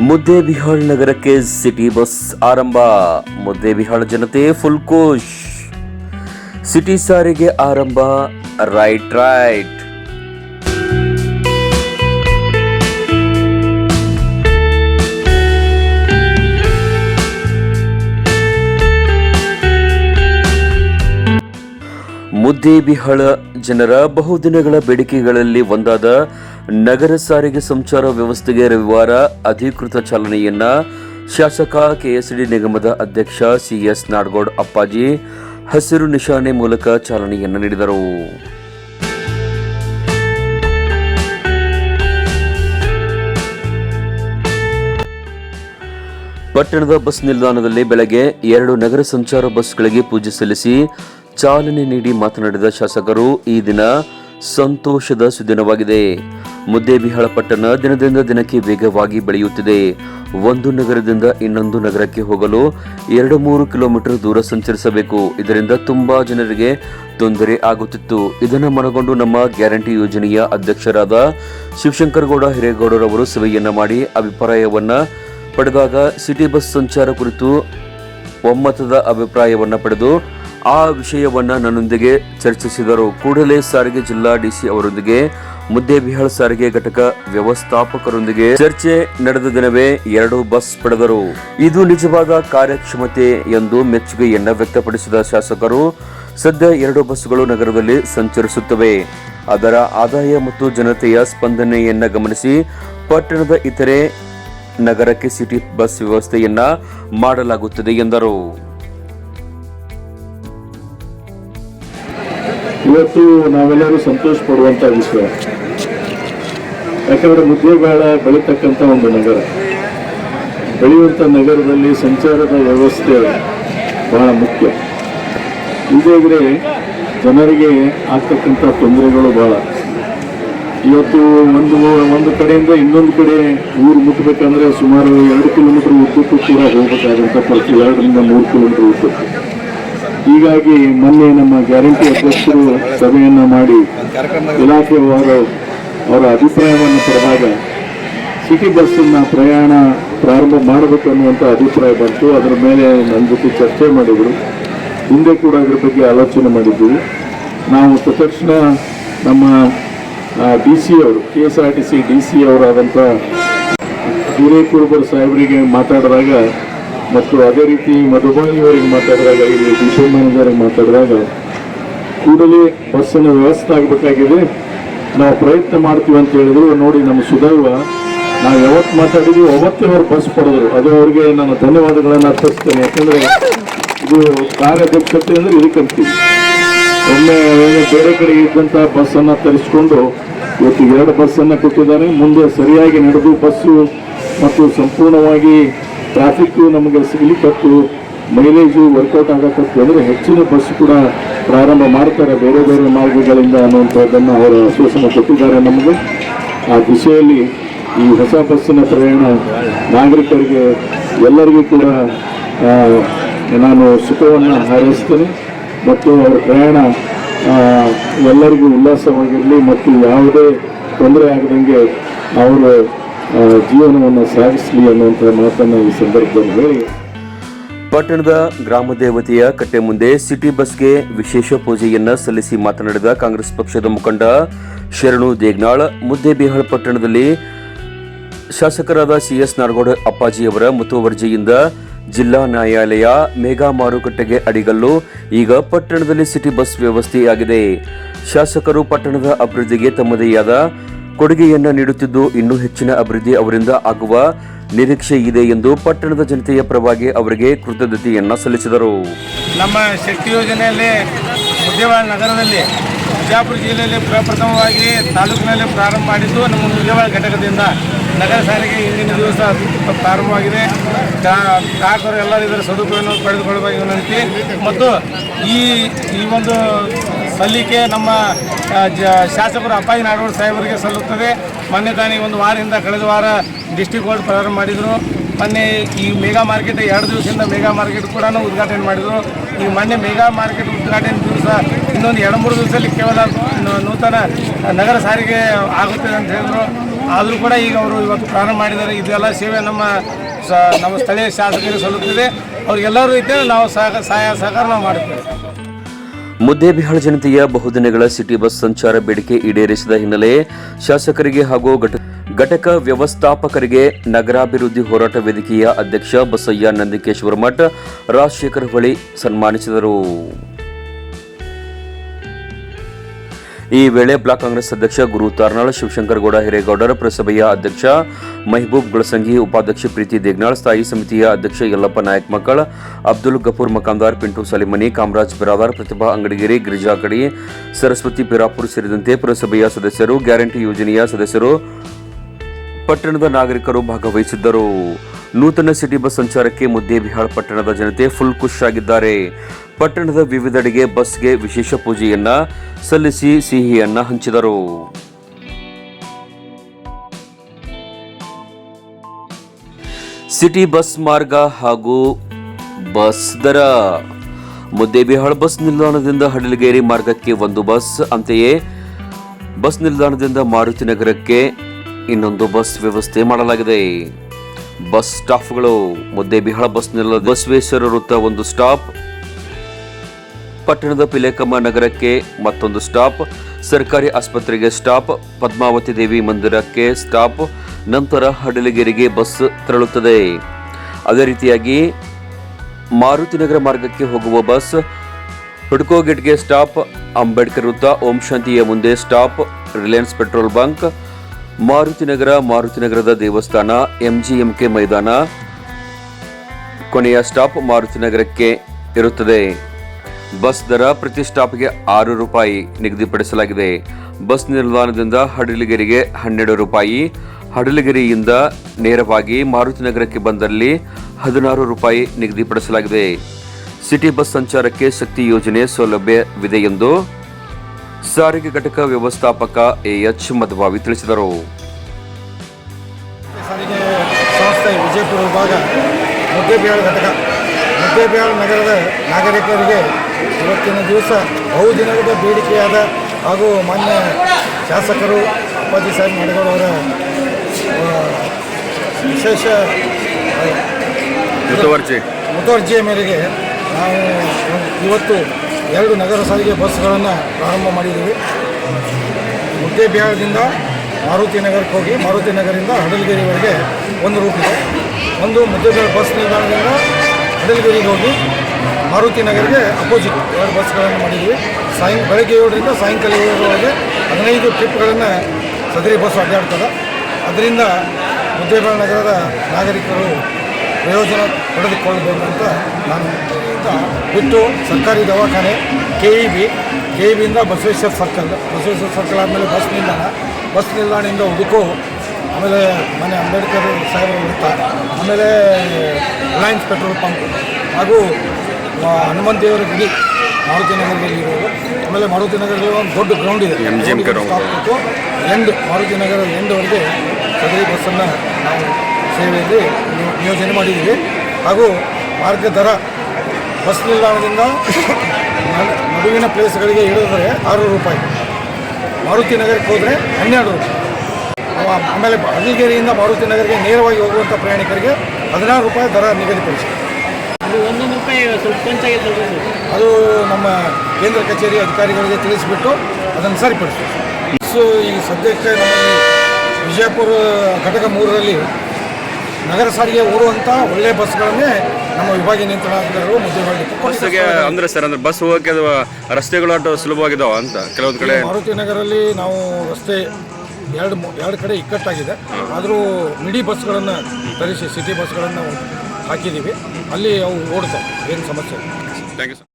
ಮುದ್ದೇಬಿಹಾಳ್ ನಗರಕ್ಕೆ city bus ಆರಂಭ. ಮುದ್ದೇಬಿಹಾಳ್ ಜನತೆ ಫುಲ್ ಕೋಶ್ ಸಿಟಿ ಸಾರಿಗೆ ಆರಂಭ. Right right. ಮುದ್ದೇಬಿಹಾಳ ಜನರ ಬಹುದಿನಗಳ ಬೇಡಿಕೆಗಳಲ್ಲಿ ಒಂದಾದ ನಗರ ಸಾರಿಗೆ ಸಂಚಾರ ವ್ಯವಸ್ಥೆಗೆ ರವಿವಾರ ಅಧಿಕೃತ ಚಾಲನೆಯನ್ನ ಶಾಸಕ ಕೆಎಸ್ಡಿ ನಿಗಮದ ಅಧ್ಯಕ್ಷ ಸಿಎಸ್ ನಾಡಗೌಡ ಅಪ್ಪಾಜಿ ಹಸಿರು ನಿಶಾನೆ ಮೂಲಕ ಚಾಲನೆಯನ್ನು ನೀಡಿದರು. ಪಟ್ಟಣದ ಬಸ್ ನಿಲ್ದಾಣದಲ್ಲಿ ಬೆಳಗ್ಗೆ ಎರಡು ನಗರ ಸಂಚಾರ ಬಸ್ಗಳಿಗೆ ಪೂಜೆ ಸಲ್ಲಿಸಿ ಚಾಲನೆ ನೀಡಿ ಮಾತನಾಡಿದ ಶಾಸಕರು, ಈ ದಿನ ಸಂತೋಷದ ಸುದಿನವಾಗಿದೆ. ಮುದ್ದೇಬಿಹಾಳ ಪಟ್ಟಣ ದಿನದಿಂದ ದಿನಕ್ಕೆ ವೇಗವಾಗಿ ಬೆಳೆಯುತ್ತಿದೆ. ಒಂದು ನಗರದಿಂದ ಇನ್ನೊಂದು ನಗರಕ್ಕೆ ಹೋಗಲು ಎರಡು ಮೂರು ಕಿಲೋಮೀಟರ್ ದೂರ ಸಂಚರಿಸಬೇಕು. ಇದರಿಂದ ತುಂಬಾ ಜನರಿಗೆ ತೊಂದರೆ ಆಗುತ್ತಿತ್ತು. ಇದನ್ನು ಮನಗೊಂಡು ನಮ್ಮ ಗ್ಯಾರಂಟಿ ಯೋಜನೆಯ ಅಧ್ಯಕ್ಷರಾದ ಶಿವಶಂಕರ ಗೌಡ ಹಿರೇಗೌಡರವರು ಸಭೆಯನ್ನು ಮಾಡಿ ಅಭಿಪ್ರಾಯವನ್ನ ಪಡೆದಾಗ ಸಿಟಿ ಬಸ್ ಸಂಚಾರ ಕುರಿತು ಒಮ್ಮತದ ಅಭಿಪ್ರಾಯವನ್ನ ಪಡೆದು ಆ ವಿಷಯವನ್ನ ನನ್ನೊಂದಿಗೆ ಚರ್ಚಿಸಿದರು. ಕೂಡಲೇ ಸಾರಿಗೆ ಜಿಲ್ಲಾ ಡಿಸಿ ಅವರೊಂದಿಗೆ ಮುದ್ದೇಬಿಹಾಳ್ ಸಾರಿಗೆ ಘಟಕ ವ್ಯವಸ್ಥಾಪಕರೊಂದಿಗೆ ಚರ್ಚೆ ನಡೆದ ದಿನವೇ ಎರಡು ಬಸ್ ಪಡೆದರು. ಇದು ನಿಜವಾದ ಕಾರ್ಯಕ್ಷಮತೆ ಎಂದು ಮೆಚ್ಚುಗೆಯನ್ನು ವ್ಯಕ್ತಪಡಿಸಿದ ಶಾಸಕರು, ಸದ್ಯ ಎರಡು ಬಸ್ಗಳು ನಗರದಲ್ಲಿ ಸಂಚರಿಸುತ್ತವೆ. ಅದರ ಆದಾಯ ಮತ್ತು ಜನತೆಯ ಸ್ಪಂದನೆಯನ್ನ ಗಮನಿಸಿ ಪಟ್ಟಣದ ಇತರೆ ನಗರಕ್ಕೆ ಸಿಟಿ ಬಸ್ ವ್ಯವಸ್ಥೆಯನ್ನ ಮಾಡಲಾಗುತ್ತದೆ ಎಂದರು. ಇವತ್ತು ನಾವೆಲ್ಲರೂ ಸಂತೋಷ ಪಡುವಂತ ವಿಷಯ. ಯಾಕಂದ್ರೆ ಮುದ್ದೇಬೇಳ ಬೆಳೀತಕ್ಕಂಥ ಒಂದು ನಗರ. ಬೆಳೆಯುವಂಥ ನಗರದಲ್ಲಿ ಸಂಚಾರದ ವ್ಯವಸ್ಥೆ ಬಹಳ ಮುಖ್ಯ. ಇಲ್ಲದೇ ಜನರಿಗೆ ಆಗ್ತಕ್ಕಂಥ ತೊಂದರೆಗಳು ಬಹಳ. ಇವತ್ತು ಒಂದು ಒಂದು ಕಡೆಯಿಂದ ಇನ್ನೊಂದು ಕಡೆ ಊರು ಮುಟ್ಟಬೇಕಂದ್ರೆ ಸುಮಾರು ಎರಡು ಕಿಲೋಮೀಟರ್ ಉದ್ದಕ್ಕೂ ಕೂಡ ಹೋಗಬೇಕಾದಂಥ ಪ್ರತಿ ಎರಡರಿಂದ ಮೂರು ಕಿಲೋಮೀಟರ್ ಉದ್ದಕ್ಕೂ. ಹೀಗಾಗಿ ಮೊನ್ನೆ ನಮ್ಮ ಗ್ಯಾರಂಟಿ ಅಧ್ಯಕ್ಷರು ಸಭೆಯನ್ನು ಮಾಡಿ ಇಲಾಖೆಯವರು ಅವರ ಅಭಿಪ್ರಾಯವನ್ನು ಪಡೆದಾಗ ಸಿಟಿ ಬಸ್ಸನ್ನು ಪ್ರಯಾಣ ಪ್ರಾರಂಭ ಮಾಡಬೇಕು ಅನ್ನುವಂಥ ಅಭಿಪ್ರಾಯ ಬಂತು. ಅದರ ಮೇಲೆ ನನ್ನ ಜೊತೆ ಚರ್ಚೆ ಮಾಡಿದರು. ಹಿಂದೆ ಕೂಡ ಅದರ ಬಗ್ಗೆ ಆಲೋಚನೆ ಮಾಡಿದ್ದೀವಿ. ನಾವು ತಕ್ಷಣ ನಮ್ಮ ಡಿ ಸಿ ಅವರು, K S R T C D C ಅವರಾದಂಥ Hirekurubar ಸಾಹೇಬರಿಗೆ ಮಾತಾಡಿದಾಗ ಮತ್ತು ಅದೇ ರೀತಿ ಮಧುಬಾಯಿ ಅವರಿಗೆ ಮಾತಾಡಿದಾಗ, ಇಲ್ಲಿ ಡಿಸಿ ಮ್ಯಾನೇಜರಿಗೆ ಮಾತಾಡಿದಾಗ ಕೂಡಲೇ ಬಸ್ಸನ್ನು ವ್ಯವಸ್ಥೆ ಆಗಬೇಕಾಗಿದೆ. ನಾವು ಪ್ರಯತ್ನ ಮಾಡ್ತೀವಿ ಅಂತ ಹೇಳಿದ್ರು. ನೋಡಿ, ನಮ್ಮ ಸುದೈವ, ನಾವು ಯಾವತ್ತು ಮಾತಾಡಿದ್ವಿ ಅವತ್ತೇ ಅವ್ರು ಬಸ್ ಪಡೆದ್ರು. ಅದು ಅವರಿಗೆ ನಾನು ಧನ್ಯವಾದಗಳನ್ನು ಅರ್ಪಿಸ್ತೇನೆ. ಯಾಕಂದ್ರೆ ಇದು ಕಾರ್ಯಾಧ್ಯಕ್ಷತೆ ಅಂದ್ರೆ ಇದಕ್ಕಂತೀವಿ ಒಮ್ಮೆ ಏನು ಬೇರೆ ಕಡೆ ಇದ್ದಂಥ ಬಸ್ಸನ್ನು ತರಿಸ್ಕೊಂಡು ಇವತ್ತು ಎರಡು ಬಸ್ಸನ್ನು ಕೊಟ್ಟಿದ್ದಾರೆ ಮುಂದೆ ಸರಿಯಾಗಿ ನಡೆದು ಬಸ್ಸು ಮತ್ತು ಸಂಪೂರ್ಣವಾಗಿ ಟ್ರಾಫಿಕ್ ನಮಗೆ ಸಿಗ್ಲಿಕ್ಕತ್ತು ಮೈಲೇಜು ವರ್ಕೌಟ್ ಆಗತ್ತೆ ಅಂದರೆ ಹೆಚ್ಚಿನ ಬಸ್ ಕೂಡ ಪ್ರಾರಂಭ ಮಾಡ್ತಾರೆ ಬೇರೆ ಬೇರೆ ಮಾರ್ಗಗಳಿಂದ ಅನ್ನುವಂಥದ್ದನ್ನು ಅವರು ಆಶ್ವಾಸನೆ ಕೊಟ್ಟಿದ್ದಾರೆ ನಮಗೆ. ಆ ದಿಶೆಯಲ್ಲಿ ಈ ಹೊಸ ಬಸ್ಸಿನ ಪ್ರಯಾಣ ನಾಗರಿಕರಿಗೆ ಎಲ್ಲರಿಗೂ ಕೂಡ ನಾನು ಸುಖವನ್ನು ಹಾರೈಸ್ತೇನೆ. ಮತ್ತು ಅವರ ಪ್ರಯಾಣ ಎಲ್ಲರಿಗೂ ಉಲ್ಲಾಸವಾಗಿರಲಿ ಮತ್ತು ಯಾವುದೇ ತೊಂದರೆ ಆಗದಂಗೆ ಅವರು ಜೀವನವನ್ನು ಸಾಗಿಸಲಿ ಅನ್ನುವಂಥ ಮಾತನ್ನು ಈ ಸಂದರ್ಭದಲ್ಲಿ ಹೇಳಿ ಪಟ್ಟಣದ ಗ್ರಾಮ ದೇವತೆಯ ಕಟ್ಟೆ ಮುಂದೆ ಸಿಟಿ ಬಸ್ಗೆ ವಿಶೇಷ ಪೂಜೆಯನ್ನ ಸಲ್ಲಿಸಿ ಮಾತನಾಡಿದ ಕಾಂಗ್ರೆಸ್ ಪಕ್ಷದ ಮುಖಂಡ ಶರಣು ದೇಗ್ನಾಳ್, ಮುದ್ದೇಬಿಹಾಳ್ ಪಟ್ಟಣದಲ್ಲಿ ಶಾಸಕರಾದ ಸಿಎಸ್ ನಾರಗೌಡ ಅಪ್ಪಾಜಿಯವರ ಮುತುವರ್ಜಿಯಿಂದ ಜಿಲ್ಲಾ ನ್ಯಾಯಾಲಯ ಮೇಘಾ ಮಾರುಕಟ್ಟೆಗೆ ಅಡಿಗಲ್ಲು, ಈಗ ಪಟ್ಟಣದಲ್ಲಿ ಸಿಟಿ ಬಸ್ ವ್ಯವಸ್ಥೆಯಾಗಿದೆ. ಶಾಸಕರು ಪಟ್ಟಣದ ಅಭಿವೃದ್ಧಿಗೆ ತಮ್ಮದೇ ಆದ ಕೊಡುಗೆಯನ್ನು ನೀಡುತ್ತಿದ್ದು, ಇನ್ನೂ ಹೆಚ್ಚಿನ ಅಭಿವೃದ್ಧಿ ಅವರಿಂದ ಆಗುವ ನಿರೀಕ್ಷೆ ಇದೆ ಎಂದು ಪಟ್ಟಣದ ಜನತೆಯ ಪರವಾಗಿ ಅವರಿಗೆ ಕೃತಜ್ಞತೆಯನ್ನ ಸಲ್ಲಿಸಿದರು. ನಮ್ಮ ಶಕ್ತಿ ಯೋಜನೆಯಲ್ಲಿ ಮುದ್ದೇವಾಳ ನಗರದಲ್ಲಿ ಬಿಜಾಪುರ ಜಿಲ್ಲೆಯಲ್ಲಿ ಪ್ರಪ್ರಥಮವಾಗಿ ತಾಲೂಕಿನಲ್ಲಿ ಪ್ರಾರಂಭ ಮಾಡಿದ್ದು ನಮ್ಮ ಮುದ್ದೇವಾಳ ಘಟಕದಿಂದ ನಗರ ಸಾರಿಗೆ ಇಂದಿನ ದಿವಸ ಪ್ರಾರಂಭವಾಗಿದೆ. ಗ್ರಾಹಕರು ಎಲ್ಲರೂ ಇದರ ಸದುಪಯೋಗ ಪಡೆದುಕೊಳ್ಳಬೇಕು ವಿನಂತಿ. ಮತ್ತು ಈ ಈ ಒಂದು ಸಲ್ಲಿಕೆ ನಮ್ಮ ಶಾಸಕರು ಅಪ್ಪಾಜಿ ನಾಡೋಡ್ ಸಾಹೇಬರಿಗೆ ಸಲ್ಲುತ್ತದೆ. ಮೊನ್ನೆ ತಾನೇ ಒಂದು ವಾರದಿಂದ ಕಳೆದ ವಾರ ಡಿಸ್ಟಿಕ್ ಬೋರ್ಡ್ ಪ್ರಾರಂಭ ಮಾಡಿದರು. ಮೊನ್ನೆ ಈ ಮೆಗಾ ಮಾರ್ಕೆಟ್ ಎರಡು ದಿವಸದಿಂದ ಮೆಗಾ ಮಾರ್ಕೆಟ್ ಕೂಡ ಉದ್ಘಾಟನೆ ಮಾಡಿದರು. ಈ ಮೊನ್ನೆ ಮೆಗಾ ಮಾರ್ಕೆಟ್ ಉದ್ಘಾಟನೆ ದಿವಸ ಇನ್ನೊಂದು ಎರಡು, ಮೂರು ದಿವಸದಲ್ಲಿ ಕೇವಲ ನೂತನ ನಗರ ಸಾರಿಗೆ ಆಗುತ್ತದೆ ಅಂತ ಹೇಳಿದ್ರು. ಆದರೂ ಕೂಡ ಈಗ ಅವರು ಇವತ್ತು ಪ್ರಾರಂಭ ಮಾಡಿದ್ದಾರೆ. ಇದೆಲ್ಲ ಸೇವೆ ನಮ್ಮ ನಮ್ಮ ಸ್ಥಳೀಯ ಶಾಸಕರಿಗೆ ಸಲ್ಲುತ್ತಿದೆ. ಅವ್ರಿಗೆಲ್ಲರೂ ಇದ್ದರೆ ನಾವು ಸಹ ಸಹಾಯ ಸಹಕಾರ ನಾವು ಮಾಡುತ್ತೇವೆ. ಮುದ್ದೇಬಿಹಾಳ ಜನತೆಯ ಬಹುದಿನಗಳ ಸಿಟಿ ಬಸ್ ಸಂಚಾರ ಬೇಡಿಕೆ ಈಡೇರಿಸಿದ ಹಿನ್ನೆಲೆ ಶಾಸಕರಿಗೆ ಹಾಗೂ ಘಟ- ಘಟಕ ವ್ಯವಸ್ಥಾಪಕರಿಗೆ ನಗರಾಭಿವೃದ್ಧಿ ಹೋರಾಟ ವೇದಿಕೆಯ ಅಧ್ಯಕ್ಷ ಬಸಯ್ಯ ನಂದಿಕೇಶ್ವರ ಮಠ ರಾಜಶೇಖರ್ ಹೊಳಿ ಸನ್ಮಾನಿಸಿದರು. ಈ ವೇಳೆ ಬ್ಲಾಕ್ ಕಾಂಗ್ರೆಸ್ ಅಧ್ಯಕ್ಷ ಗುರು ತಾರ್ನಾಳ್ ಶಿವಶಂಕರಗೌಡ ಹಿರೇಗೌಡರ ಪುರಸಭೆಯ ಅಧ್ಯಕ್ಷ ಮೆಹಬೂಬ್ ಗುಳಸಂಗಿ, ಉಪಾಧ್ಯಕ್ಷ ಪ್ರೀತಿ ದೇಗ್ನಾಳ್, ಸ್ಥಾಯಿ ಸಮಿತಿಯ ಅಧ್ಯಕ್ಷ ಯಲ್ಲಪ್ಪ ನಾಯಕ್ ಮಕ್ಕಳ, ಅಬ್ದುಲ್ ಗಫೂರ್ ಮಕಾಂದಾರ್, ಪಿಂಟು ಸಲಿಮನಿ, ಕಾಮರಾಜ್ ಬಿರಾದಾರ್ ಪ್ರತಿಭಾ ಅಂಗಡಿಗಿರಿ, ಗಿರಿಜಾ ಕಡಿ, ಸರಸ್ವತಿ ಪಿರಾಪುರ್ ಸೇರಿದಂತೆ ಪುರಸಭೆಯ ಸದಸ್ಯರು, ಗ್ಯಾರಂಟಿ ಯೋಜನೆಯ ಸದಸ್ಯರು, ಪಟ್ಟಣದ ನಾಗರಿಕರು ಭಾಗವಹಿಸಿದ್ದರು. ನೂತನ ಸಿಟಿ ಬಸ್ ಸಂಚಾರಕ್ಕೆ ಮುದ್ದೇಬಿಹಾಳ್ ಪಟ್ಟಣದ ಜನತೆ ಫುಲ್ ಖುಷ್ ಆಗಿದ್ದಾರೆ ಪಟ್ಟಣದ ವಿವಿಧೆಡೆಗೆ ಬಸ್ಗೆ ವಿಶೇಷ ಪೂಜೆಯನ್ನ ಸಲ್ಲಿಸಿ ಸಿಹಿಯನ್ನ ಹಂಚಿದರು. ಸಿಟಿ ಬಸ್ ಮಾರ್ಗ ಹಾಗೂ ಬಸ್ ದರ. ಮುದ್ದೇಬಿಹಾಳ್ ಬಸ್ ನಿಲ್ದಾಣದಿಂದ ಹಡಲಗೇರಿ ಮಾರ್ಗಕ್ಕೆ ಒಂದು ಬಸ್, ಅಂತೆಯೇ ಬಸ್ ನಿಲ್ದಾಣದಿಂದ ಮಾರುತಿ ನಗರಕ್ಕೆ ಇನ್ನೊಂದು ಬಸ್ ವ್ಯವಸ್ಥೆ ಮಾಡಲಾಗಿದೆ. ಬಸ್ ಸ್ಟಾಪ್ಗಳು ಮುದ್ದೇಬಿಹಾಳ ಬಸ್ ನಿಲ್ಲ ಬಸವೇಶ್ವರ ವೃತ್ತ ಒಂದು ಸ್ಟಾಪ್. ಪಟ್ಟಣದ ಪಿಲೇಕಮ್ಮ ನಗರಕ್ಕೆ ಮತ್ತೊಂದು ಸ್ಟಾಪ್. ಸರ್ಕಾರಿ ಆಸ್ಪತ್ರೆಗೆ ಸ್ಟಾಪ್. ಪದ್ಮಾವತಿ ದೇವಿ ಮಂದಿರಕ್ಕೆ ಸ್ಟಾಪ್. ನಂತರ ಹಡಲಗಿರಿಗೆ ಬಸ್ ತೆರಳುತ್ತದೆ. ಅದೇ ರೀತಿಯಾಗಿ ಮಾರುತಿ ನಗರ ಮಾರ್ಗಕ್ಕೆ ಹೋಗುವ ಬಸ್. ಹುಡ್ಕೋ ಗೇಟ್ಗೆ ಸ್ಟಾಪ್. ಅಂಬೇಡ್ಕರ್ ವೃತ್ತ, ಓಂ ಶಾಂತಿಯ ಮುಂದೆ stop. Reliance petrol bunk. Maruti Nagar, Maruti ನಗರದ ದೇವಸ್ಥಾನ, ಎಂಜಿಎಂಕೆ ಮೈದಾನ, ಕೊನೆಯ ಸ್ಟಾಪ್ ಮಾರುತಿ ನಗರಕ್ಕೆ ಇರುತ್ತದೆ. ಬಸ್ ದರ ಪ್ರತಿ ಸ್ಟಾಪ್ಗೆ ಆರು ರೂಪಾಯಿ ನಿಗದಿಪಡಿಸಲಾಗಿದೆ. ಬಸ್ ನಿಲ್ದಾಣದಿಂದ ಹಡಲಗಿರಿಗೆ ಹನ್ನೆರಡು ರೂಪಾಯಿ. ಹಡಲಗಿರಿಯಿಂದ ನೇರವಾಗಿ ಮಾರುತಿ ನಗರಕ್ಕೆ ಬಂದಲ್ಲಿ ಹದಿನಾರು ರೂಪಾಯಿ ನಿಗದಿಪಡಿಸಲಾಗಿದೆ. ಸಿಟಿ ಬಸ್ ಸಂಚಾರಕ್ಕೆ ಶಕ್ತಿ ಯೋಜನೆ ಸೌಲಭ್ಯವಿದೆ ಎಂದು ಸಾರಿಗೆ ಘಟಕ ವ್ಯವಸ್ಥಾಪಕ ಎಎಚ್ ಮಧುಬಾವಿ ತಿಳಿಸಿದರು. ಸಾರಿಗೆ ಸಂಸ್ಥೆ ವಿಜಯಪುರ ವಿಭಾಗ ಮುದ್ದೇಬಿಹಾಳ್ ಘಟಕ. ಮುದ್ದೇಬಿಹಾಳ್ ನಗರದ ನಾಗರಿಕರಿಗೆ ಇವತ್ತಿನ ದಿವಸ ಬಹುದಿನದ ಬೇಡಿಕೆಯಾದ ಹಾಗೂ ಮಾನ್ಯ ಶಾಸಕರು ಅಪ್ಪಾಜಿ ಸಾಹೇಬ್ ಮಾಡಿಗೌಡ ಅವರ ವಿಶೇಷ ಮುತುವರ್ಜಿ. ಮುತುವರ್ಜಿಯ ಮೇರೆಗೆ ನಾವು ಇವತ್ತು ಎರಡು ನಗರ ಸಾರಿಗೆ ಬಸ್ಗಳನ್ನು ಪ್ರಾರಂಭ ಮಾಡಿದ್ದೀವಿ. ಮುದ್ದೇಬಿಹಾಳದಿಂದ ಮಾರುತಿ ನಗರಕ್ಕೆ ಹೋಗಿ ಮಾರುತಿ ನಗರದಿಂದ ಹಡಲಗಿರಿವರೆಗೆ ಒಂದು ರೂಟ್ ಇದೆ. ಒಂದು ಮುದ್ದೇಬಿಹಾಳ ಬಸ್ ನಿಲ್ದಾಣದಿಂದ ಹಡಲಗಿರಿಗೆ ಹೋಗಿ ಮಾರುತಿ ನಗರಿಗೆ ಅಪೋಸಿಟ್ ಎರಡು ಬಸ್ಗಳನ್ನು ಮಾಡಿದ್ದೀವಿ. ಸಾಯಂ, ಬೆಳಗ್ಗೆ ಏಳರಿಂದ ಸಾಯಂಕಾಲ ಏಳರವರೆಗೆ ಹದಿನೈದು ಟ್ರಿಪ್ಗಳನ್ನು ಸದರಿ ಬಸ್ ಅಡ್ಡಾಡ್ತದೆ. ಅದರಿಂದ ಮುದ್ದೇಬಿಹಾಳ ನಗರದ ನಾಗರಿಕರು ಪ್ರಯೋಜನ ಅಂತ ನಾನು ಬಿಟ್ಟು ಸರ್ಕಾರಿ ದವಾಖಾನೆ K E B K E ಬಿಯಿಂದ Basaveshwara circle Basaveshwara circle ಆದಮೇಲೆ ಬಸ್ ನಿಲ್ದಾಣ. ಬಸ್ ನಿಲ್ದಾಣದಿಂದ ಹುಡುಕು ಆಮೇಲೆ ಮನೆ ಅಂಬೇಡ್ಕರ್ ಸಾಹೇಬರು ವೃತ್ತ ಆಮೇಲೆ ರಿಲಯನ್ಸ್ ಪೆಟ್ರೋಲ್ ಪಂಪ್ ಹಾಗೂ ಹನುಮಂತ ದೇವರ ಗುಡಿ ಮಾರುತಿ ನಗರದಲ್ಲಿ ಇರೋದು. ಆಮೇಲೆ ಮಾರುತಿ ನಗರದಲ್ಲಿ ಒಂದು ದೊಡ್ಡ ಗ್ರೌಂಡ್ ಇದೆ. ಎಂಡ್ ಮಾರುತಿ ನಗರ ಎಂಡ್ವರೆಗೆ ಸದರಿ ಬಸ್ಸನ್ನು ನಾವು ಸೇವೆಯಲ್ಲಿ ನಿಯೋ- ನಿಯೋಜನೆ ಮಾಡಿದ್ದೀವಿ. ಹಾಗೂ ಮಾರ್ಗ ದರ ಬಸ್ ನಿಲ್ದಾಣದಿಂದ ಮಗುವಿನ ನಡುವಿನ ಪ್ಲೇಸ್ಗಳಿಗೆ ಇಳಿದ್ರೆ ಆರು ರೂಪಾಯಿ. ಮಾರುತಿ ನಗರಕ್ಕೆ ಹೋದರೆ ಹನ್ನೆರಡು ರೂಪಾಯಿ. ಆಮೇಲೆ ಹಳ್ಳಿಗೇರಿಯಿಂದ ಮಾರುತಿ ನಗರಿಗೆ ನೇರವಾಗಿ ಹೋಗುವಂಥ ಪ್ರಯಾಣಿಕರಿಗೆ ಹದಿನಾರು ರೂಪಾಯಿ ದರ ನಿಗದಿಪಡಿಸಿ ಅದು ನಮ್ಮ ಕೇಂದ್ರ ಕಚೇರಿ ಅಧಿಕಾರಿಗಳಿಗೆ ತಿಳಿಸಿಬಿಟ್ಟು ಅದನ್ನು ಸರಿಪಡಿಸ್ತೀವಿ. ಸೊ ಈಗ ಸದ್ಯಕ್ಕೆ ನಮ್ಮಲ್ಲಿ ವಿಜಯಪುರ ಘಟಕ ಮೂರರಲ್ಲಿ ನಗರ ಸಾರಿಗೆ ಓಡುವಂಥ ಒಳ್ಳೆಯ ಬಸ್ಗಳನ್ನೇ ನಮ್ಮ ವಿಭಾಗೀಯ ನಿಯಂತ್ರಣಾಧಿಕಾರಿಗಳು ಮುದ್ದೆ ಅಂದರೆ ಸರ್ ಅಂದ್ರೆ ಬಸ್ ಹೋಗಕ್ಕೆ ರಸ್ತೆಗಳು ಅಷ್ಟು ಸುಲಭವಾಗಿದಾವ ಅಂತ ಕೆಲವೊಂದು ಕಡೆ? ಮಾರುತಿ ನಗರಲ್ಲಿ ನಾವು ರಸ್ತೆ ಎರಡು ಎರಡು ಕಡೆ ಇಕ್ಕಟ್ಟಾಗಿದೆ. ಆದರೂ ಮಿಡಿ ಬಸ್ಗಳನ್ನು ತರಿಸಿ ಸಿಟಿ ಬಸ್ಗಳನ್ನು ಹಾಕಿದ್ದೀವಿ ಅಲ್ಲಿ ಅವು ಓಡ್ತಾವೆ ಏನು ಸಮಸ್ಯೆ ಥ್ಯಾಂಕ್ ಯು ಸರ್